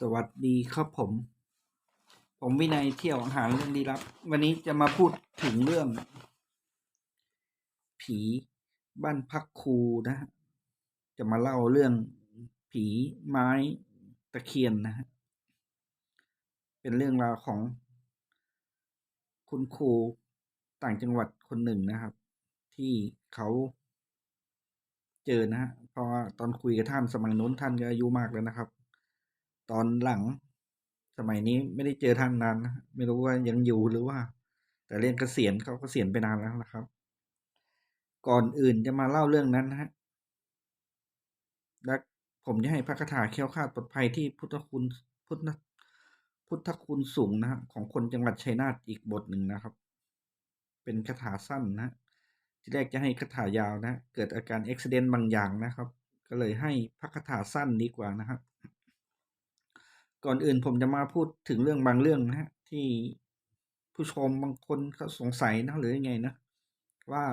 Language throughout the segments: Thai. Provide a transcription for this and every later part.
สวัสดีครับผม ผมวินัยเที่ยวหาเรื่องลี้ลับ วันนี้จะมาพูดถึงเรื่อง ผีบ้านพักครูนะฮะจะมาเล่าเรื่องผีไม้ตะเคียนนะฮะเป็นเรื่องราวของ คุณครูต่างจังหวัดคนหนึ่งนะครับ ที่เขาเจอนะฮะเพราะตอนคุยกับท่านสมัยนู้นท่านก็อายุมากแล้วนะครับ ตอนหลัง สมัยนี้ไม่ได้เจอท่านนานนะไม่รู้ว่ายังอยู่หรือว่า แต่เรียนเกษียณเขาเกษียณไปนานแล้วนะครับ ก่อนอื่นจะมาเล่าเรื่องนั้นนะฮะและผมจะให้พระคาถาเคี้ยวคาดปลอดภัยที่พุทธคุณพุทธพุทธคุณสูงนะฮะของคนจังหวัดชัยนาทอีกบทหนึ่งนะครับ เป็นคาถาสั้นนะที่แรกจะให้คาถายาวนะ เกิดอาการอุบิเหตุบางอย่างนะครับ ก็เลยให้พระคาถาสั้นดีกว่านะครับ ก่อนอื่นผมจะมาพูดถึงเรื่องบางเรื่องนะฮะที่ผู้ชมบางคนเขาสงสัยนะหรือยังไงนะ ว่า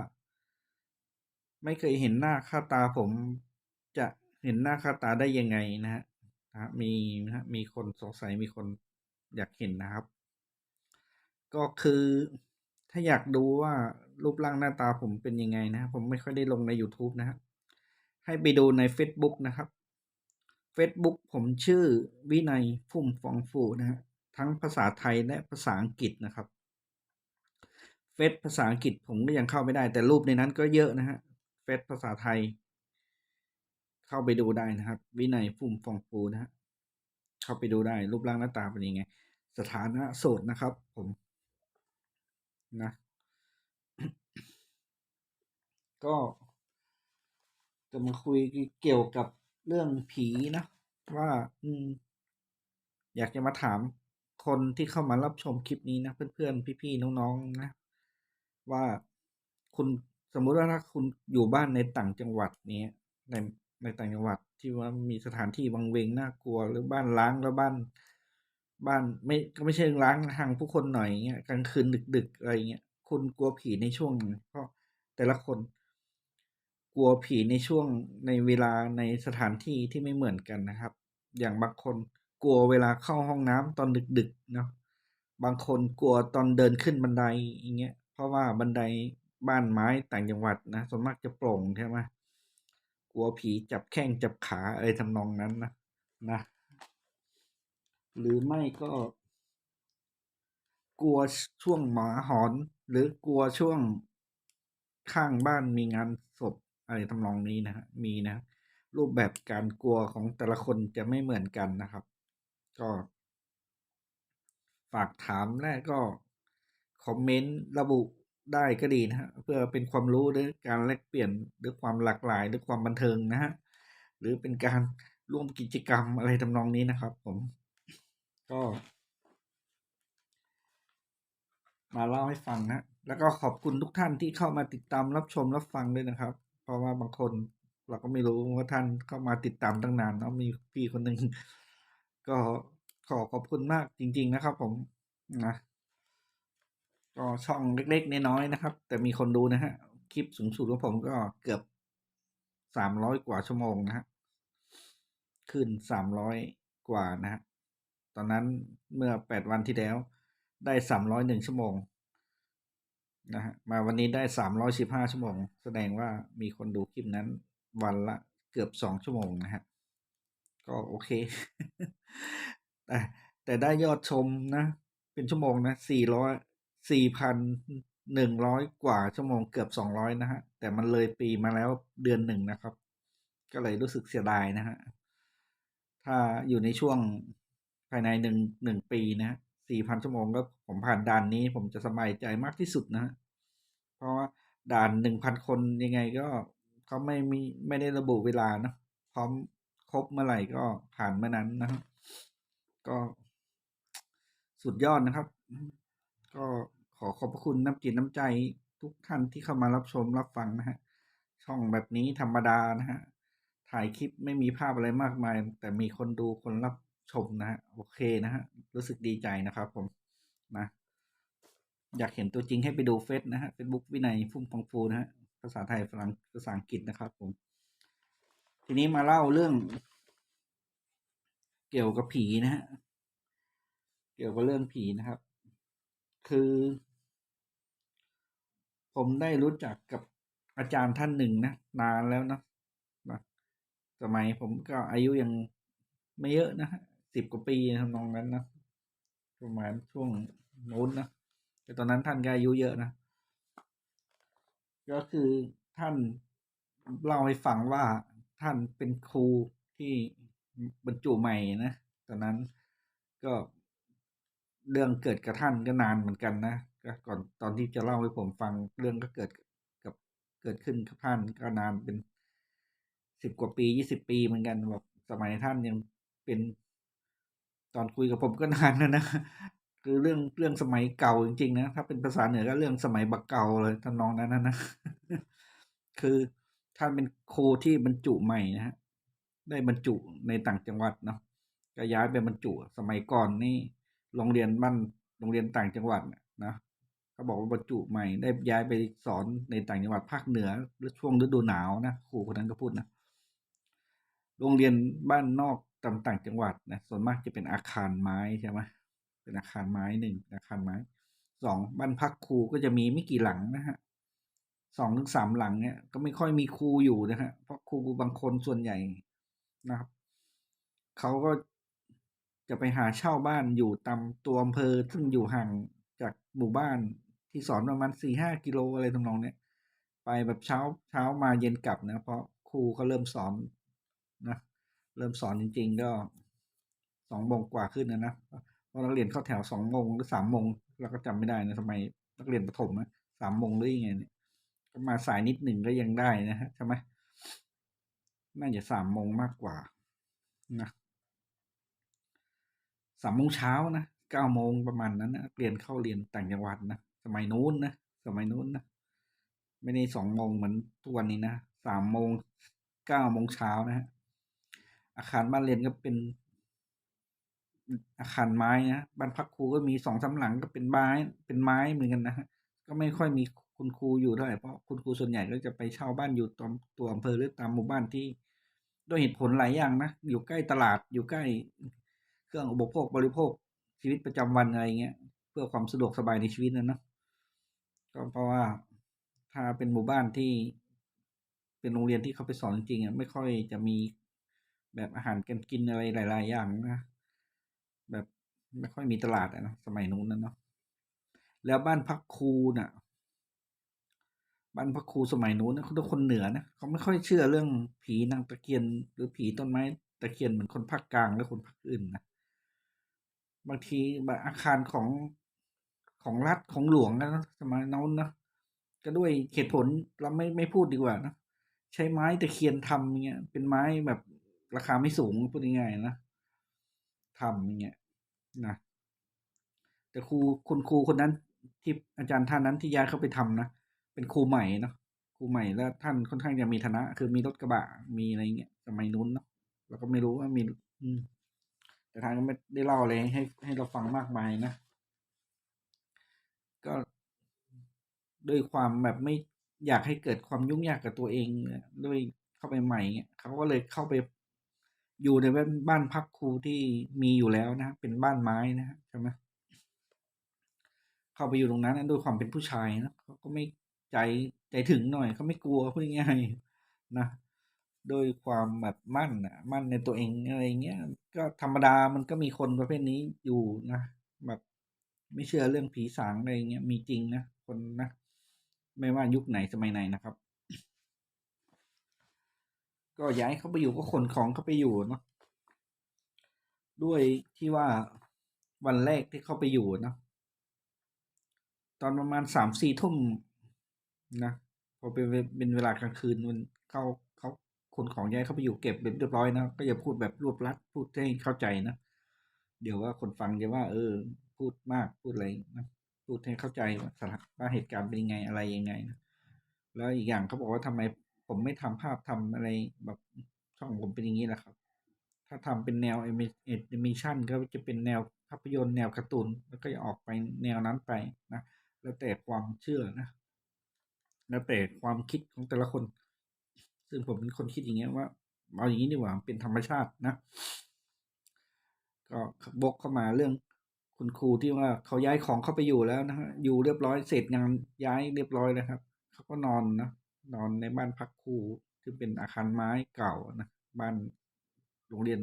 ไม่เคยเห็นหน้าค่าตาผมจะเห็นหน้าค่าตาได้ยังไงนะฮะมีนะฮะมีคนสงสัยมีคนอยากเห็นนะครับ ก็คือถ้าอยากดูว่ารูปร่างหน้าตาผมเป็นยังไงนะ ผมไม่ค่อยได้ลงใน YouTube นะฮะให้ไปดูใน Facebook นะครับ Facebook ผมชื่อวินัยพุ่มฟองฟูนะฮะทั้งภาษาไทยและภาษาอังกฤษนะครับ เฟซภาษาอังกฤษผมก็ยังเข้าไม่ได้ แต่รูปในนั้นก็เยอะนะฮะเฟซภาษาไทย เข้าไปดูได้นะครับ วินัยพุ่มฟองฟูนะฮะเข้าไปดูได้รูปร่างหน้าตาเป็นยังไง สถานะโสดนะครับ ผมนะก็จะมาคุยเกี่ยวกับ เรื่องผีนะว่า อืม อยากจะมาถามคนที่เข้ามารับชมคลิปนี้นะเพื่อนๆพี่ๆน้องๆนะ ว่าคุณสมมุติว่าถ้าคุณอยู่บ้านในต่างจังหวัดเนี้ยในในต่างจังหวัดที่ว่ามีสถานที่วังเวงน่ากลัว หรือบ้านล้างแล้วบ้าน บ้านไม่ก็ไม่ใช่ล้างห่างผู้คนหน่อยเงี้ยกลางคืนดึกๆอะไรเงี้ยคุณกลัวผีในช่วงเพราะแต่ละคน กลัวผีในช่วงในเวลาในสถานที่ที่ไม่เหมือนกันนะครับ อย่างบางคนกลัวเวลาเข้าห้องน้ำตอนดึกๆเนาะบางคนกลัวตอนเดินขึ้นบันไดอย่างเงี้ย เพราะว่าบันไดบ้านไม้ต่างจังหวัดนะส่วนมากจะโปร่งใช่ไหมกลัวผีจับแข้งจับขาอะไรทำนองนั้นนะนะ หรือไม่ก็ กลัวช่วงหมาหอน หรือกลัวช่วงข้างบ้านมีงาน อะไรทำนองนี้นะฮะมีนะ รูปแบบการกลัวของแต่ละคนจะไม่เหมือนกันนะครับ ก็ ฝากถามและก็คอมเมนต์ระบุได้ก็ดีนะฮะเพื่อเป็นความรู้หรือการแลกเปลี่ยนหรือความหลากหลายหรือความบันเทิงนะฮะหรือเป็นการร่วมกิจกรรมอะไรทำนองนี้นะครับ ผม ก็ มาเล่าให้ฟังนะ แล้วก็ขอบคุณทุกท่านที่เข้ามาติดตามรับชมรับฟังด้วยนะครับ เพราะว่าบางคนเราก็ไม่รู้ว่าท่านเข้ามาติดตามตั้งนานเนาะมีพี่คนหนึ่งก็ขอขอบคุณมากจริง ๆ นะครับ ผมนะก็ช่องเล็กๆน้อยๆนะครับ แต่มีคนดูนะฮะ คลิปสูงสุดของผมก็เกือบสามร้อยกว่าชั่วโมงนะฮะขึ้นสามร้อยกว่านะฮะตอนนั้นเมื่อแปดวันที่แล้วได้สามร้อยหนึ่งชั่วโมง นะฮะมาวันนี้ได้สามร้อยสิบห้าชั่วโมง แสดงว่ามีคนดูคลิปนั้น วันละเกือบสองชั่วโมงนะฮะ ก็โอเค แต่แต่ได้ยอดชมนะ เป็นชั่วโมงนะสี่ร้อยสี่พันหนึ่งร้อยกว่าชั่วโมงเกือบสองร้อยนะฮะ แต่มันเลยปีมาแล้วเดือนหนึ่งนะครับ ก็เลยรู้สึกเสียดายนะฮะ ถ้าอยู่ในช่วงภายในหนึ่งหนึ่งปีนะฮะ สี่พันชั่วโมงก็ผมผ่านด่านนี้ ผมจะสบายใจมากที่สุดนะเพราะว่าด่านหนึ่งพันคนยังไงก็เขาไม่มีไม่ได้ระบุเวลานะพร้อมครบเมื่อไหร่ก็ผ่านเมื่อนั้นนะฮะก็สุดยอดนะครับ ก็ขอขอบพระคุณน้ำจิตน้ำใจทุกท่านที่เข้ามารับชมรับฟังนะฮะช่องแบบนี้ธรรมดานะฮะถ่ายคลิปไม่มีภาพอะไรมากมาย แต่มีคนดูคนรับ ชมนะฮะโอเคนะฮะรู้สึกดีใจนะครับผมนะอยากเห็นตัวจริงให้ไปดูเฟซนะฮะเฟซบุ๊กวินัยพุ่มฟองฟูนะฮะภาษาไทยฝรั่งภาษาอังกฤษนะครับผม ทีนี้มาเล่าเรื่อง เกี่ยวกับผีนะฮะเกี่ยวกับเรื่องผีนะครับ คือ ผมได้รู้จักกับอาจารย์ท่านหนึ่งนะนานแล้วนะนะสมัยผมก็อายุยังไม่เยอะนะฮะ สิบกว่าปีทำนองนั้นนะประมาณช่วงโน้นนะแต่ตอนนั้นท่านก็อายุเยอะนะ ก็คือท่านเล่าให้ฟังว่าท่านเป็นครูที่บรรจุใหม่นะตอนนั้นก็เรื่องเกิดกับท่านก็นานเหมือนกันนะก็ก่อนตอนที่จะเล่าให้ผมฟังเรื่องก็เกิดกับเกิดขึ้นกับท่านก็นานเป็นสิบกว่าปียี่สิบปีเหมือนกันแบบสมัยท่านยังเป็น ตอนคุยกับผมก็นานนะนะคือเรื่องเรื่องสมัยเก่าจริงๆนะถ้าเป็นภาษาเหนือก็เรื่องสมัยบักเก่าเลยทำนน้องนั้นนะนะคือท่านเป็นครูที่บรรจุใหม่นะฮะได้บรรจุในต่างจังหวัดเนาะก็ย้ายไปบรรจุสมัยก่อนนี่โรงเรียนบ้านโรงเรียนต่างจังหวัดนะเขาบอกว่าบรรจุใหม่ ได้ย้ายไปสอนในต่างจังหวัดภาคเหนือช่วงฤดูหนาวนะครูคนนั้นก็พูดนะโรงเรียนบ้านนอก ตำต่างจังหวัดนะส่วนมากจะเป็นอาคารไม้ใช่ไหมเป็นอาคารไม้หนึ่งอาคารไม้สองบ้านพักครูก็จะมีไม่กี่หลังนะฮะสองถึงสามหลังเนี่ยก็ไม่ค่อยมีครูอยู่นะฮะเพราะครูบางคนส่วนใหญ่นะครับเขาก็จะไปหาเช่าบ้านอยู่ตามตัวอำเภอซึ่งอยู่ห่างจากหมู่บ้านที่สอนประมาณสี่ห้ากิโลอะไรตรงน้องเนี่ยไปแบบเช้าเช้ามาเย็นกลับนะเพราะครูเขาเริ่มสอน เริ่มสอนจริง ๆ ก็สองโมงกว่าขึ้นนะนะเพราะนักเรียนเข้าแถวสองโมงหรือสามโมงเราก็จำไม่ได้นะทำไมนักเรียนประถมนะสามโมงหรือยังไงเนี่ยก็มาสายนิดหนึ่งก็ยังได้นะฮะใช่ไหมน่าจะสามโมงมากกว่านะสามโมงเช้านะเก้าโมงประมาณนั้นนะเรียนเข้าเรียนต่างจังหวัดนะสมัยนู้นนะสมัยนู้นนะไม่ได้สองโมงเหมือนทุกวันนี้นะสามโมงเก้าโมงเช้านะฮะ อาคารบ้านเรียนก็เป็น อาคารไม้นะบ้านพักครูก็มีสองสาหลังก็เป็นไม้ เป็นไม้เหมือนกันนะก็ไม่ค่อยมีคุณครูอยู่เท่าไหร่เพราะคุณครูส่วนใหญ่ก็จะไปเช่าบ้านอยู่ตามตัวอำเภอหรือตามหมู่บ้านที่ด้วยเหตุผลหลายอย่างนะอยู่ใกล้ตลาดอยู่ใกล้ เครื่องอุปโภคบริโภคชีวิตประจำวันอะไรเงี้ยเพื่อความสะดวกสบายในชีวิตนะเนาะก็เพราะว่าถ้าเป็นหมู่บ้านที่เป็นโรงเรียนที่เขาไปสอนจริงๆอะไม่ค่อยจะมี แบบอาหารกันกินอะไรหลาย ๆ อย่างนะแบบไม่ค่อยมีตลาดอะนะสมัยนู้นนะเนาะแล้วบ้านพักครูน่ะ บ้านพักครูสมัยนู้นนะเขาเป็นคนเหนือนะเขาไม่ค่อยเชื่อเรื่องผีนางตะเคียน หรือผีต้นไม้ตะเคียนเหมือนคนภาคกลางและคนภาคอื่นนะบางทีแบบอาคารของของรัฐของหลวงนะสมัยนั้นนะก็ด้วยเหตุผลเราไม่ไม่พูดดีกว่านะใช้ไม้ตะเคียนทำเงี้ยเป็นไม้แบบ ราคาไม่สูงพูดง่ายๆนะทำอย่างเงี้ยนะแต่ครูคุณครูคนนั้นที่อาจารย์ท่านนั้นที่ย้ายเข้าไปทำนะเป็นครูใหม่เนาะครูใหม่แล้วท่านค่อนข้างจะมีฐานะ คือมีรถกระบะมีอะไรเงี้ยสมัยนู้นเนาะเราก็ไม่รู้ว่ามี อืม แต่ท่านก็ไม่ได้เล่าอะไรให้ให้เราฟังมากมายนะก็ด้วยความแบบไม่อยากให้เกิดความยุ่งยากกับตัวเองด้วยเข้าไปใหม่เขาก็เลยเข้าไป อยู่ในบ้านพักครูที่มีอยู่แล้วนะ เป็นบ้านไม้นะใช่ไหมเข้าไปอยู่ตรงนั้นด้วยความเป็นผู้ชายนะเขาก็ไม่ใจใจถึงหน่อยเขาไม่กลัวพูดง่ายๆนะโดยความแบบมั่นอะ มั่นในตัวเองอะไรเงี้ยก็ธรรมดามันก็มีคนประเภทนี้อยู่นะแบบไม่เชื่อเรื่องผีสางอะไรเงี้ยมีจริงนะคนนะไม่ว่ายุคไหนสมัยไหนนะครับ ก็ย้ายเขาไปอยู่ก็ขนของเขาไปอยู่เนาะด้วยที่ว่าวันแรกที่เขาไปอยู่เนาะตอนประมาณสามสี่ทุ่มนะพอเป็นเป็นเวลากลางคืนมันเขาเขาคนของย้ายเข้าไปอยู่เก็บเรียบร้อยนะก็อย่าพูดแบบรวบลัดพูดให้เข้าใจนะเดี๋ยวว่าคนฟังจะว่า เออ พูดมากพูดอะไรนะพูดให้เข้าใจว่าสถานว่าเหตุการณ์เป็นยังไงอะไรยังไงนะแล้วอีกอย่างเขาบอกว่าทำไม ผมไม่ทำภาพทำอะไรแบบช่องผมเป็นอย่างนี้แหละครับ ถ้าทำเป็นแนวเอมิชันก็จะเป็นแนวภาพยนตร์แนวการ์ตูนแล้วก็จะออกไปแนวนั้นไปนะ แล้วแต่ความเชื่อนะ แล้วแต่ความคิดของแต่ละคน ซึ่งผมเป็นคนคิดอย่างเงี้ยว่าเอาอย่างนี้ดีกว่าเป็นธรรมชาตินะ ก็บกเข้ามาเรื่องคุณครูที่ว่าเขาย้ายของเข้าไปอยู่แล้วนะฮะอยู่เรียบร้อยเสร็จงานย้ายเรียบร้อยแล้วครับเขาก็นอนนะ นอนในบ้านพักครูซึ่งเป็นอาคารไม้เก่านะบ้านโรงเรียน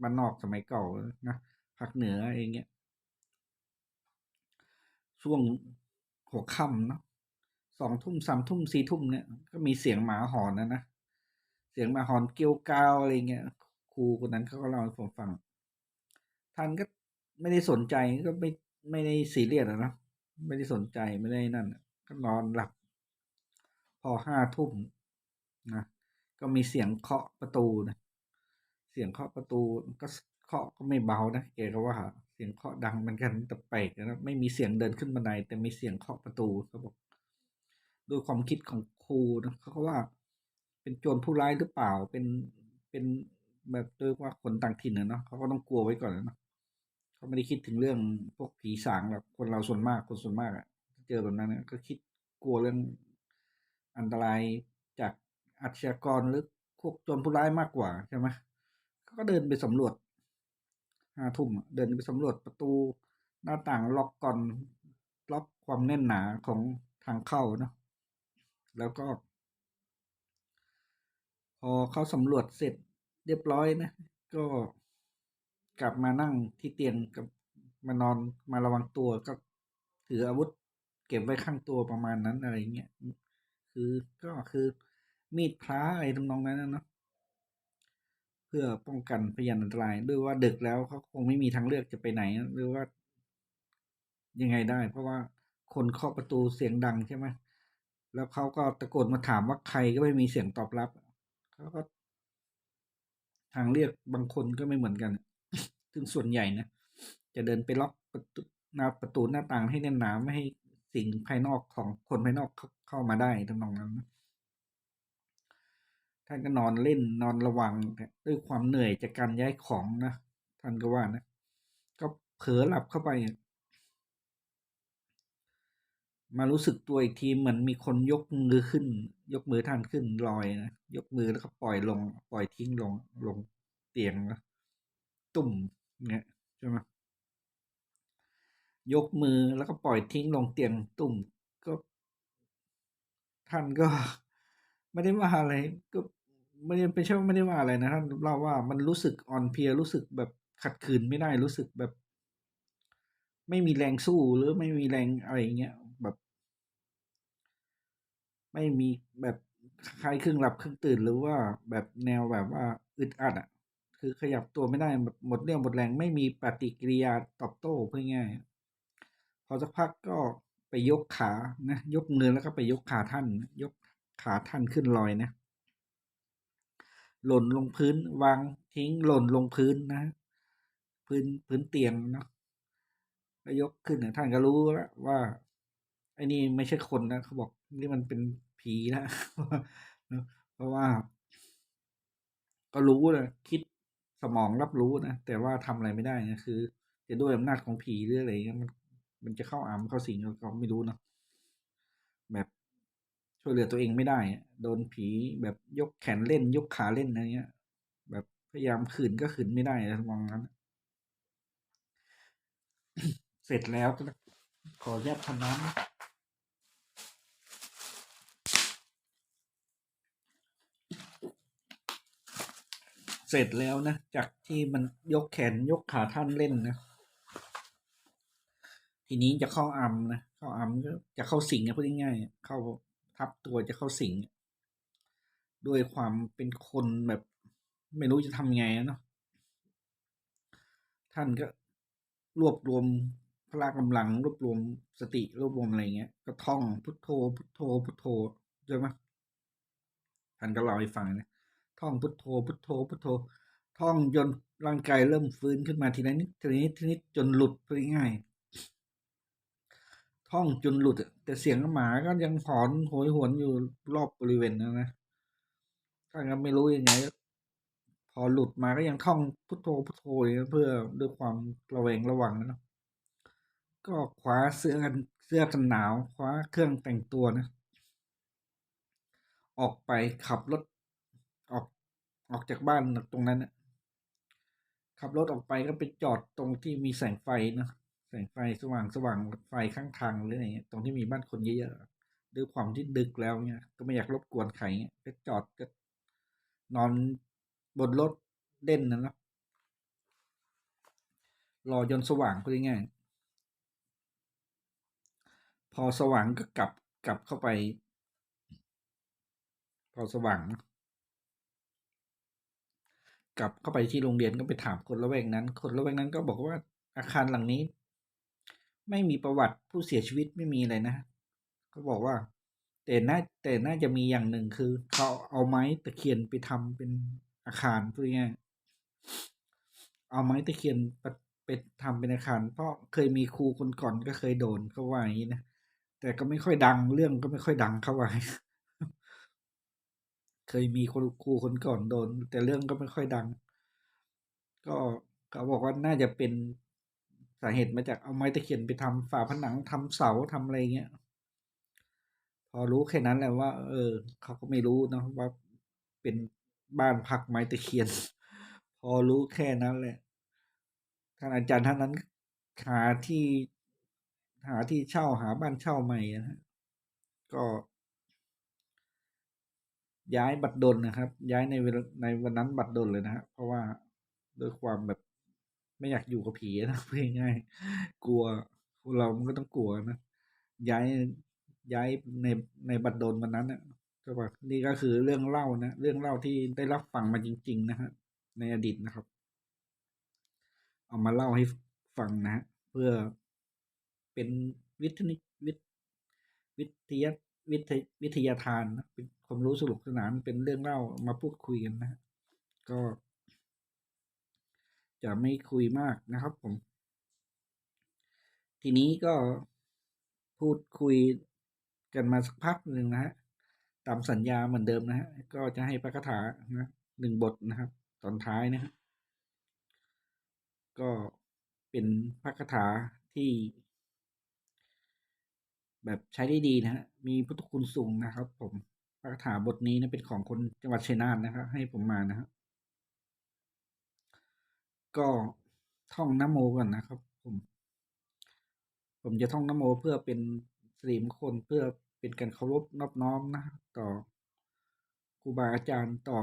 บ้านนอกสมัยเก่านะภาคเหนือเองเงี้ย ช่วงหัวค่ำเนาะสองทุ่มสามทุ่มสี่ทุ่มเนี่ยก็มีเสียงหมาหอนนะนะเสียงหมาหอนเกลียวกาวอะไรเงี้ยครูคนนั้นเขาก็เล่าให้ผมฟังท่านก็ไม่ได้สนใจก็ไม่ไม่ได้ซีเรียสอะนะไม่ได้สนใจไม่ได้นั่น ก็นอนหลับ พอห้าทุ่มนะก็มีเสียงเคาะประตูนะเสียงเคาะประตูก็เคาะก็ไม่เบานะแกก็ว่าเสียงเคาะดังเหมือนกันแต่แปลกนะไม่มีเสียงเดินขึ้นบันไดแต่มีเสียงเคาะประตูเขาบอกด้วยความคิดของครูนะเขาก็ว่า เป็นโจรผู้ร้ายหรือเปล่าเป็นเป็นแบบด้วยว่าคนต่างถิ่นนะเนาะเขาก็ต้องกลัวไว้ก่อนนะเนาะเขาไม่ได้คิดถึงเรื่องพวกผีสางแบบคนเราส่วนมากคนส่วนมากอะเจอแบบนั้นนะก็คิดกลัวเรื่อง อันตรายจากอาชญากรหรือพวกโจรผู้ร้ายมากกว่าใช่ไหมเขาก็เดินไปสำรวจห้าทุ่มเดินไปสำรวจประตูหน้าต่างล็อกก่อนล็อกความแน่นหนาของทางเข้าเนาะแล้วก็ พอเขาสำรวจเสร็จเรียบร้อยนะ ก็กลับมานั่งที่เตียงกับมานอนมาระวังตัวก็ถืออาวุธ เก็บไว้ข้างตัวประมาณนั้นอะไรเงี้ย คือก็คือมีดพระอะไรทำนองนั้นนะเนาะเพื่อป้องกันพยานอันตรายด้วยว่าดึกแล้วเขาคงไม่มีทางเลือกจะไปไหนหรือว่า ยังไงได้ เพราะว่าคนเคาะประตูเสียงดังใช่ไหมแล้วเขาก็ตะโกนมาถามว่าใครก็ไม่มีเสียงตอบรับเขาก็ ทางเรียกบางคนก็ไม่เหมือนกัน ซึ่งส่วนใหญ่นะจะเดินไปล็อกประตูหน้าประตูหน้าต่างให้แน่นหนาไม่ให้สิ่งภายนอกของคนภายนอกเข้า เข้ามาได้ทำนองนั้นท่านก็นอนเล่นนอนระวังด้วยความเหนื่อยจากการย้ายของนะท่านก็ว่านะ ก็เผลอหลับเข้าไป มารู้สึกตัวอีกทีเหมือนมีคนยกมือขึ้น ยกมือท่านขึ้นลอยนะยกมือแล้วก็ปล่อยลง ปล่อยทิ้งลงลงเตียงนะตุ่มเนี่ยใช่ไหมยกมือแล้วก็ปล่อยทิ้งลงเตียงตุ่ม ท่านก็ไม่ได้ว่าอะไร ก็ไม่ได้เป็นใช่ว่าไม่ได้ว่าอะไรนะท่านเล่าว่ามันรู้สึกอ่อนเพลียรู้สึกแบบขัดขืนไม่ได้รู้สึกแบบ ไม่มีแรงสู้หรือไม่มีแรงอะไรเงี้ยแบบ ไม่มีแบบคลายครึ่งหลับครึ่งตื่นหรือว่าแบบแนวแบบว่าอึดอัดอะ คือขยับตัวไม่ได้แบบหมดเรี่ยวหมดแรงไม่มีปฏิกิริยาตอบโต้เพื่อง่ายพอสักพักก็ ไปยกขานะยกมือแล้วก็ไปยกขาท่าน ยกขาท่านขึ้นลอยนะ หล่นลงพื้นวางทิ้งหล่นลงพื้นนะพื้นพื้นเตียงเนาะแล้วยกขึ้นท่านก็รู้แล้วว่าไอ้นี่ไม่ใช่คนนะเขาบอกนี่มันเป็นผีนะเพราะว่า ก็รู้นะคิดสมองรับรู้นะแต่ว่าทำอะไรไม่ได้นะคือ จะด้วยอำนาจของผีหรืออะไรเงี้ยมัน มันจะเข้าอามเข้าสิงก็ไม่รู้นะแบบช่วยเหลือตัวเองไม่ได้ โดนผีแบบยกแขนเล่น ยกขาเล่นอะไรเงี้ย แบบพยายามขืนก็ขืนไม่ได้นะมองนั้น เสร็จแล้วขอแยกทำน้ำเสร็จแล้วนะ จากที่มันยกแขนยกขาท่านเล่นนะ ทีนี้จะเข้าอัมนะเข้าอัมก็จะเข้าสิงนะพูดง่ายๆเข้าทับตัวจะเข้าสิงด้วยความเป็นคนแบบ ไม่รู้จะทำไงเนาะท่านก็รวบรวมพละกำลังรวบรวมสติรวบรวมอะไรเงี้ย ก็ท่องพุทโธพุทโธพุทโธใช่ไหมท่านก็เล่าให้ฟังนะท่องพุทโธพุทโธพุทโธ ท่องจนร่างกายเริ่มฟื้นขึ้นมาทีละนิดทีละนิดทีนี้จนหลุดไปง่าย ท่องจนหลุดแต่เสียงหมาก็ยังหอนโหยหวนอยู่รอบบริเวณนะนะถ้างั้นไม่รู้ยังไง พอหลุดมาก็ยังท่องพุทโธพุทโธเพื่อด้วยความระแวงระวังนะก็คว้าเสื้อกันเสื้อกันหนาวคว้าเครื่องแต่งตัวนะ ออกไปขับรถออกออกจากบ้านตรงนั้นนะขับรถออกไปก็ไปจอดตรงที่มีแสงไฟนะ แสงไฟสว่างสว่างไฟข้างทางหรืออะไรเงี้ยตรงที่มีบ้านคนเยอะๆด้วยความที่ดึกแล้วเนี่ยก็ไม่อยากรบกวนใครเงี้ยก็จอดก็นอนบนรถเล่นนะเนาะรอจนสว่างพูดง่ายพอสว่างก็กลับกลับเข้าไป พอสว่างกลับเข้าไปที่โรงเรียนก็ไปถามคนละแวกนั้น คนละแวกนั้นก็บอกว่าอาคารหลังนี้ ไม่มีประวัติผู้เสียชีวิตไม่มีอะไรนะเขาบอกว่า แต่น่าแต่น่าจะมีอย่างหนึ่งคือ เขาเอาไม้ตะเคียนไปทำเป็นอาคารพูดง่ายเอาไม้ตะเคียนไปไปทำเป็นอาคาร เพราะเคยมีครูคนก่อนก็เคยโดนเขาว่าอย่างนี้นะแต่ก็ไม่ค่อยดังเรื่องก็ไม่ค่อยดังเขาว่าเคยมีคนครูคนก่อนโดน แต่เรื่องก็ไม่ค่อยดัง ก็เขาบอกว่าน่าจะเป็น สาเหตุมาจากเอาไม้ตะเคียนไปทำฝาผนังทำเสาทำอะไรเงี้ย พอรู้แค่นั้นแหละว่า เออ เขาก็ไม่รู้นะว่าเป็นบ้านพักไม้ตะเคียน พอรู้แค่นั้นแหละท่านอาจารย์ท่านนั้นหาที่หาที่เช่าหาบ้านเช่าใหม่นะฮะก็ ย้ายบัตรดลนะครับ ย้ายในในวันนั้นบัตรดลเลยนะฮะเพราะว่าด้วยความแบบ ไม่อยากอยู่กับผีนะพูดง่ายๆกลัวเรามันก็ต้องกลัวนะย้ายย้ายในในบัตรดลวันนั้นนะก็ว่านี่ก็คือเรื่องเล่านะเรื่องเล่าที่ได้รับฟังมาจริง ๆ นะฮะในอดีตนะครับ เอามาเล่าให้ฟังนะ เพื่อเป็นวิทยวิทวิทยาวิทยวิทยาทานนะเป็นความรู้สนุกสนานเป็นเรื่องเล่ามาพูดคุยกันนะ ก็ จะไม่คุยมากนะครับผม ทีนี้ก็พูดคุยกันมาสักพักหนึ่งนะฮะตามสัญญาเหมือนเดิมนะฮะก็จะให้พระคาถานะหนึ่งบทนะครับ ตอนท้ายนะฮะก็เป็นพระคาถาที่แบบใช้ได้ดีนะฮะ มีพุทธคุณสูงนะครับ ผมพระคาถาบทนี้นะเป็นของคนจังหวัดชัยนาทนะครับ ให้ผมมานะครับ ก็ท่องนโมก่อนนะครับ ผม ผมจะท่องนโมเพื่อเป็นสิริมงคลเพื่อเป็นการเคารพนอบน้อมนะต่อครูบาอาจารย์ต่อ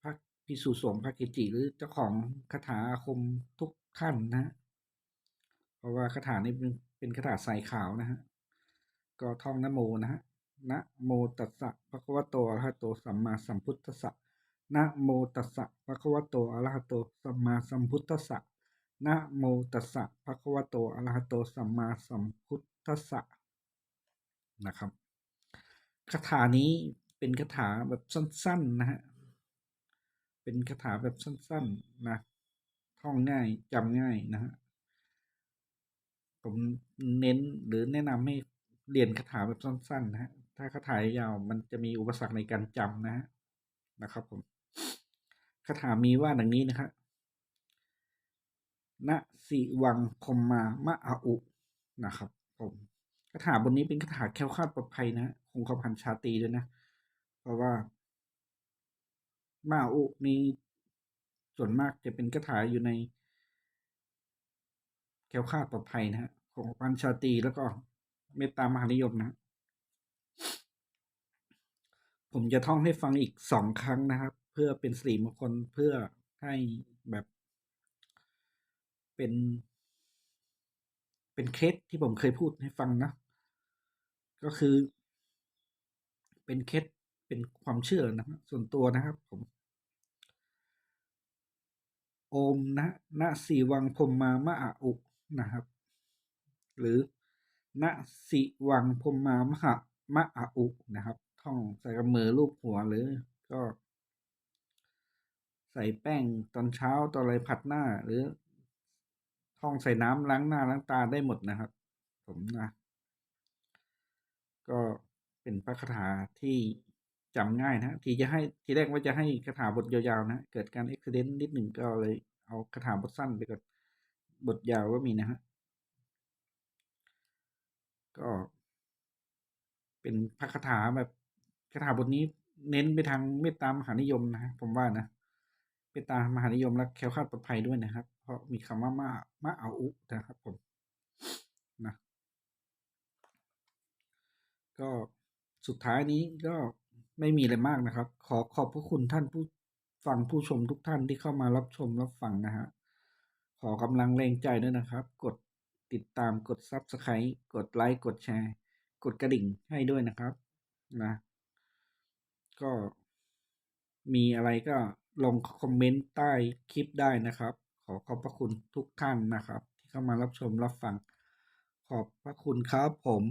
พระพิสุสงฆ์พระเกจิหรือเจ้าของคาถาอาคมทุกท่านนะ เพราะว่าคาถานี้เป็นเป็นคาถาสายขาวนะฮะก็ท่องนโมนะฮะนะโมตัสสะภะคะวะโตอะระหะโตสัมมาสัมพุทธัสสะ นะโมตัสสะภะคะวะโตอะระหะโตสัมมาสัมพุทธัสสะนะโมตัสสะภะคะวะโตอะระหะโตสัมมาสัมพุทธัสสะนะครับคาถานี้เป็นคาถาแบบสั้นๆนะฮะเป็นคาถาแบบสั้นๆนะท่องง่ายจำง่ายนะฮะผมเน้นหรือแนะนำให้เรียนคาถาแบบสั้นๆนะฮะถ้าคาถายาวมันจะมีอุปสรรคในการจำนะฮะนะครับผม คาถามีว่าดังนี้นะครับณสิวังคมมามะอาอุนะครับ ผมคาถาบนนี้เป็นคาถาแค้วคาดปลอดภัยนะคงกระพันชาตีด้วยนะ เพราะว่า มาอุนี้ส่วนมากจะเป็นคาถาอยู่ในแค้วคาดปลอดภัยนะฮะของพันชาตีแล้วก็เมตตามหานิยมนะ ผมจะท่องให้ฟังอีกสองครั้งนะครับ เพื่อเป็นสิริมงคลเพื่อให้แบบเป็น เป็นเคสที่ผมเคยพูดให้ฟังนะ ก็คือ เป็นเคสเป็นความเชื่อนะส่วนตัวนะครับผม โอมนะณสีวังพมมามะอาอุนะครับ หรือณสิวังพมมามะมะอาอุนะครับ ท่องใส่กำมือรูปหัวหรือ ก็ ใส่แป้งตอนเช้าตอนอะไรผัดหน้า หรือท่องใส่น้ำล้างหน้าล้างตาได้หมดนะครับ ผมนะก็เป็นพระคาถาที่จำง่ายนะที่จะให้ทีแรกว่าจะให้คาถาบทยาวๆนะ เกิดการอุบิเหตุนิดหนึ่งก็เลยเอาคาถาบทสั้นไปก่อนบทยาวก็มีนะฮะก็เป็นพระคาถาแบบคาถาบทนี้เน้นไปทางเมตตามหานิยมนะผมว่านะ เป็นตามหานิยมและแคล้วคลาดปลอดภัยด้วยนะครับ เพราะมีคำว่ามะมะเอาอุนะครับผมนะก็สุดท้ายนี้ก็ไม่มีอะไรมากนะครับ ขอขอบพระคุณท่านผู้ฟังผู้ชมทุกท่านที่เข้ามารับชมรับฟังนะฮะขอกำลังแรงใจด้วยนะครับ กดติดตามกด Subscribe กดไลค์กดแชร์ กดกระดิ่งให้ด้วยนะครับนะ ก็มีอะไรก็ ลงคอมเมนต์ใต้คลิปได้นะครับ ขอขอบพระคุณทุกท่านนะครับ ที่เข้ามารับชมรับฟัง ขอบพระคุณครับผม